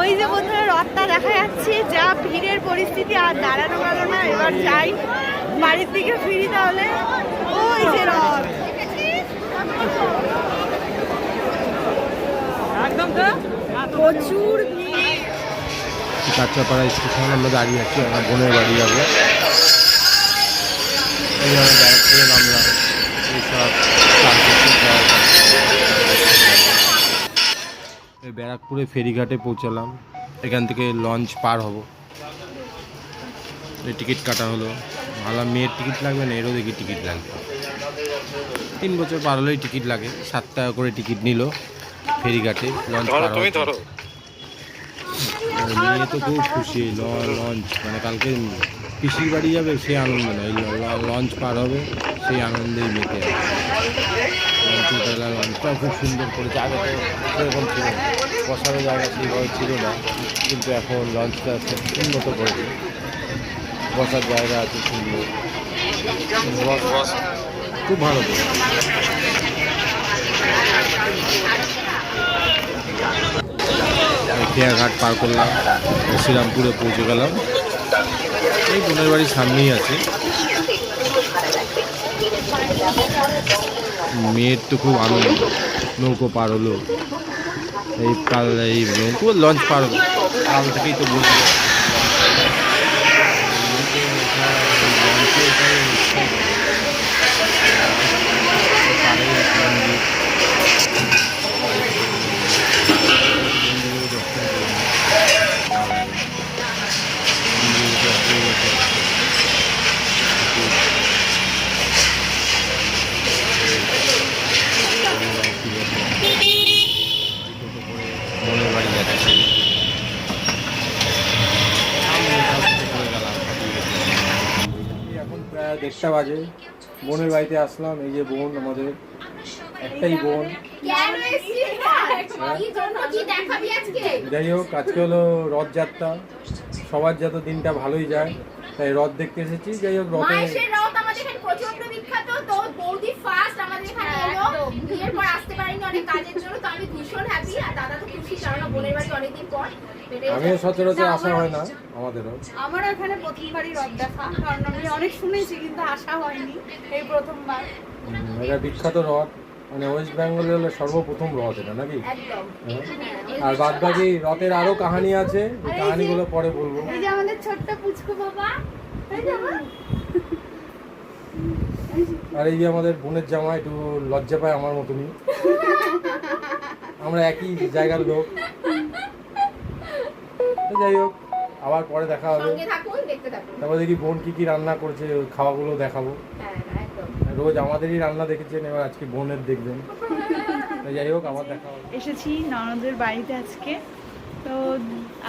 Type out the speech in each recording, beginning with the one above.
ওই যে বন্ধুরা রথটা দেখা যাচ্ছে। যা ভিড়ের পরিস্থিতি আর দাঁড়ানো গেল না। এবার যাই বাড়ির দিকে ফিরি তাহলে। ওই যে রথ। প্রচুর কাঁচাপাড়া স্টেশন আমরা দাঁড়িয়ে আছি আমার বোনের বাড়ি যাব। এই আমরা ব্যারাকপুরে নামলাম। এইসব চারপাশে সব। এই ব্যারাকপুরে ফেরিঘাটে পৌঁছালাম। এখান থেকে লঞ্চ পার হব। এই টিকিট কাটা হলো। ভালো মেয়ের টিকিট লাগবে না এরও দেখি টিকিট লাগবে। তিন বছর পার হলেই টিকিট লাগে সাত টাকা করে টিকিট নিল ফেরিঘাটে লঞ্চ পার মেয়ে তো খুব খুশি লঞ্চ মানে কালকে পিসির বাড়ি যাবে সে আনন্দ নয়। লঞ্চ পার হবে সেই আনন্দেই মেতে লঞ্চটাও খুব সুন্দর করেছে। আগে তো সেরকম ছিল না। বসার জায়গা সেইভাবে ছিল না। কিন্তু এখন লঞ্চটা উন্নত করেছে। বসার জায়গা আছে সুন্দর। খুব ভালো। খেয়াঘাট পার করলাম। শ্রীরামপুরে পৌঁছে গেলাম। এই বোনের বাড়ির সামনেই আছে। মেয়ের তো খুব আনন্দ। নৌকো পার হলো। এই এই নৌকো লঞ্চ পার হলো। কাল থেকেই তো বলছি। দেড়টা বাজে। বোনের বাড়িতে আসলাম, এই যে বোন আমাদের। একটাই বোন। যাই হোক, আজকে হলো রথযাত্রা। সবার যাতে দিনটা ভালোই যায়, তাই রথ দেখতে এসেছি। যাই হোক, রথ আমাদের এখানে প্রচণ্ড বিখ্যাত। তো বৌদি ফার্স্ট আমাদের এখানে এলো। বিয়ের পর আসতে পারিনি অনেক কাজের জন্য তো আমি ভীষণ হ্যাপি আর দাদা তো খুশি কারণ বোনের বাড়ি অনেকদিন পর। আমিও সচরাচর আসা হয় না আমাদেরও। আমার এখানে প্রথমবারই রথ দেখা কারণ আমি অনেক শুনেছি কিন্তু আসা হয়নি এই প্রথমবার। এটা বিখ্যাত রথ। মানে ওয়েস্ট বেঙ্গলে হলো সর্বপ্রথম রথ এটা নাকি? হ্যাঁ। আর বাদ বাকি রথের আরও কাহানি আছে কাহানিগুলো পরে বলব। এই যে আমাদের ছোট্ট পুচকু বাবা। এই যে আমার আর এই যে আমাদের বোনের জামা একটু লজ্জা পায় আমার মতনই। আমরা একই জায়গার লোক। যাই হোক আবার পরে দেখা হবে। সঙ্গে থাকুন দেখতে থাকুন। তারপর দেখি বোন কি কি রান্না করছে খাওয়াগুলো দেখাবো। হ্যাঁ রোজ আমাদেরই রান্না দেখেছেন এবার আজকে বোনের দেখবেন। যাই হোক আবার দেখা হবে। এসেছি ননদের বাড়িতে আজকে। তো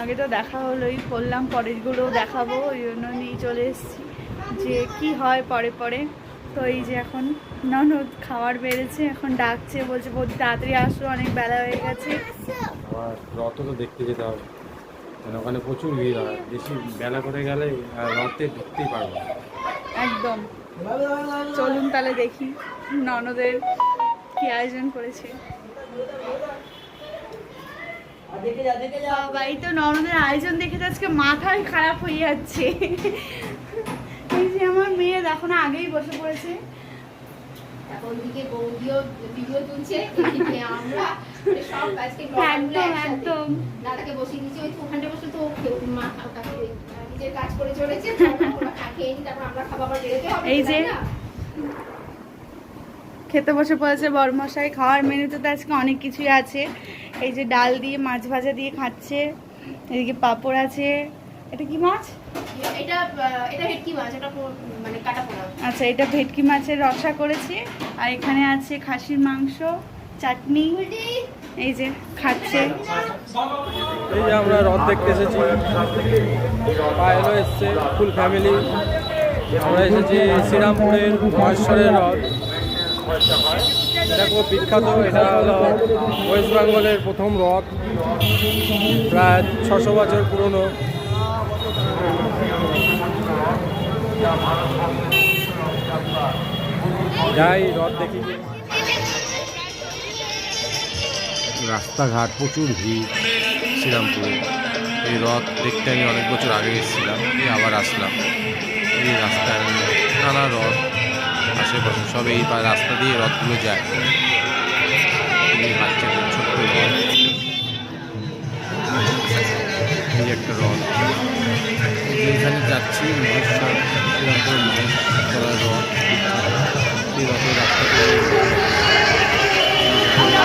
আগে তো দেখা হলোই বললাম পরেরগুলো দেখাবো ওই জন্য নিয়ে চলে এসেছি। যে কি হয় পরে পরে। তো এই যে এখন ননদ খাবার বেড়েছে এখন ডাকছে বলছে বৌদি তাড়াতাড়ি আসো অনেক বেলা হয়ে গেছে। আমার রথ তো দেখতে যেতে হবে। ওখানে প্রচুর ভিড় হয়। বেশি বেলা করে গেলে আর রথে ঢুকতেই পারব একদম। চলুন তাহলে দেখি ননদের কি আয়োজন করেছে। বাবাই তো ননদের আয়োজন দেখে তো আজকে মাথায় খারাপ হয়ে যাচ্ছে। দেখো না আগেই বসে পড়েছে। এখন বৌদিও ভিডিও তুলছে এদিকে আমরা মানে সব আজকে একদমগুলো একদম। দাদাকে বসিয়ে দিয়েছি ওই ওখানটা বসে তো মা খাও নিজের কাজ করে চলেছে তারপর ওরা খা- খেয়ে নি তারপর আমরা খাবার বেরোতে হবে এই যে খেতে বসে পড়েছে বরমশাই খাওয়ার মেনুতে তো আজকে অনেক কিছুই আছে। এই যে ডাল দিয়ে মাছ ভাজা দিয়ে খাচ্ছে এদিকে পাঁপড় আছে। এটা কি মাছ? এটা এটা ভেটকি মাছ এটা মানে কাটা পোড়া। আচ্ছা এটা ভেটকি মাছের রসা করেছে। আর এখানে আছে খাসির মাংস চাটনি। এই যে খাচ্ছে। এই যে আমরা রথ দেখতে এসেছি। পায়েলও এসছে ফুল ফ্যামিলি আমরা এসেছি শ্রীরামপুরের মহেশ্বরের রথ। এটা খুব বিখ্যাত। এটা হলো ওয়েস্ট বেঙ্গলের প্রথম রথ। প্রায় ছশো বছর পুরনো। রাস্তাঘাট, প্রচুর ভিড় শ্রীরামপুরে। এই রথ দেখতে আমি অনেক বছর আগে এসেছিলাম আবার আসলাম। এই রাস্তায় নানা রথ, আশেপাশে সব এই রাস্তা দিয়ে রথগুলো যায়। এই বাচ্চাদের ছোট্ট রথ এই একটা রথ। যেখানে যাচ্ছি মহেশ্বর মহেশ্বর রথ। এই রথের রাস্তা দিয়ে ঠান্ডা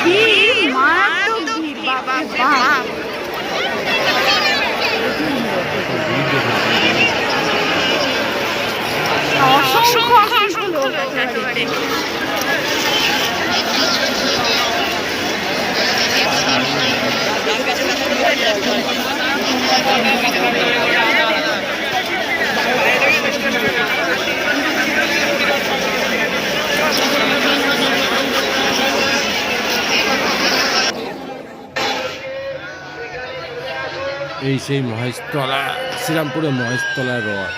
ভিড় মারাত্মক ভিড় বাবা বাপ এই সেই মহেশতলা, শ্রীরামপুরে মহেশতলা রথ।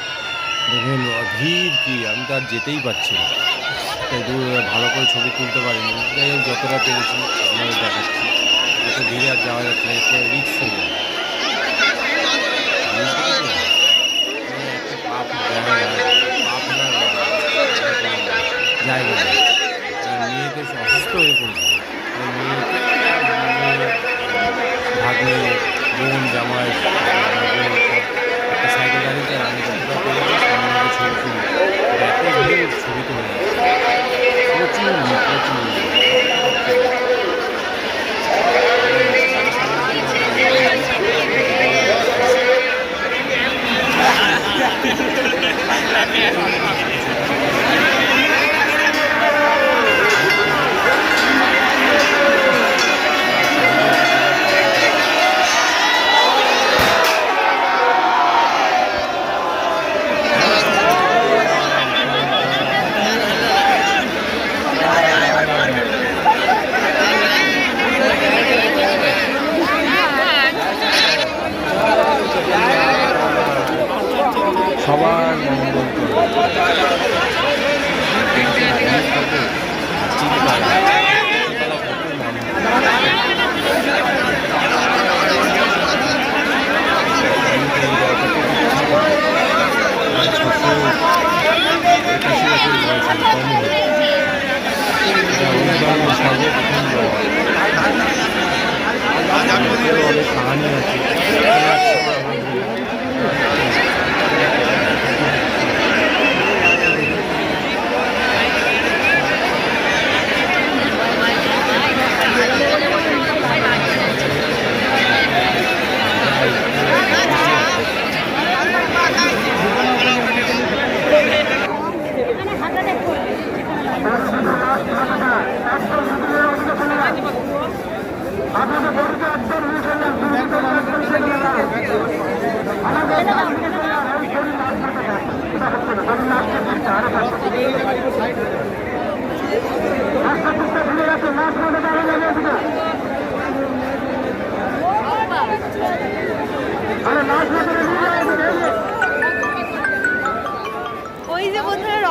দেখুন ভিড় কি, আমি তো আর যেতেই পারছি না। তাই ভালো করে ছবি তুলতে পারিনি। যতটা পেরেছি আপনাদের দেখাচ্ছি। এত ভিড়ে আর যাওয়া যাচ্ছে না রিক্স হয়ে যায়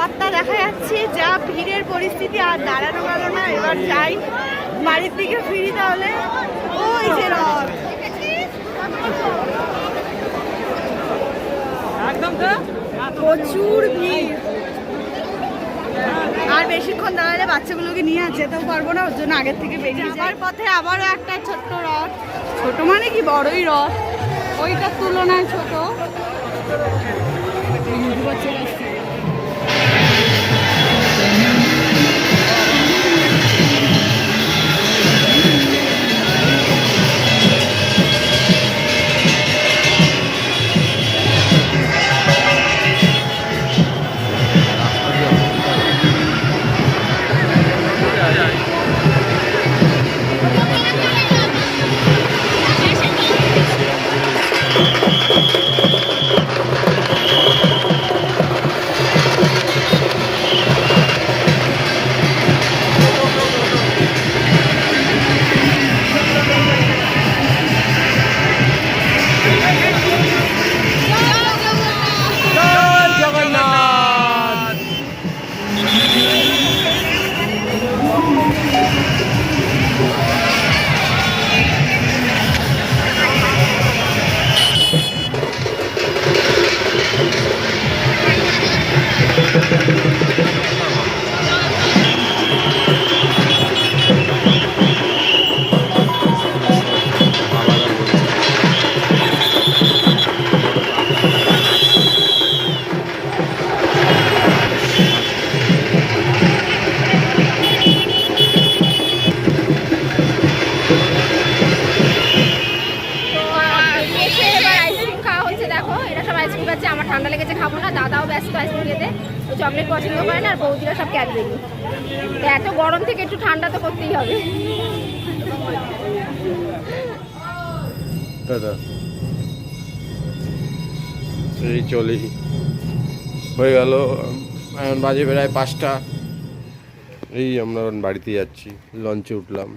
রথটা দেখা যাচ্ছে যা ভিড়ের পরিস্থিতি আর দাঁড়ানো গেল না। এবার যাই বাড়ির দিকে ফিরি তাহলে। ওই যে রথ। প্রচুর ভিড়। আর বেশিক্ষণ দাঁড়ালে বাচ্চাগুলোকে নিয়ে আর যেতেও পারব না ওর জন্য আগের থেকে বেরিয়ে যাওয়ার পথে আবারও একটা ছোট্ট রথ। ছোট মানে কি? বড়ই রথ। ওইটার তুলনায় ছোট। দেখো এটা সব আইসক্রিম খাচ্ছে, আমার ঠান্ডা লেগেছে, খাব না। দাদাও ব্যস্ত আইসক্রিম খেতে ও চকলেট পছন্দ করে না, আর বৌদিরা সব ক্যাডবেরি তো এত গরম থেকে একটু ঠান্ডা তো করতেই হবে। দাদা। এই চলি। হয়ে গেল, এখন বাজে বেড়ায় পাঁচটা। এই আমরা বাড়িতে যাচ্ছি লঞ্চে উঠলাম।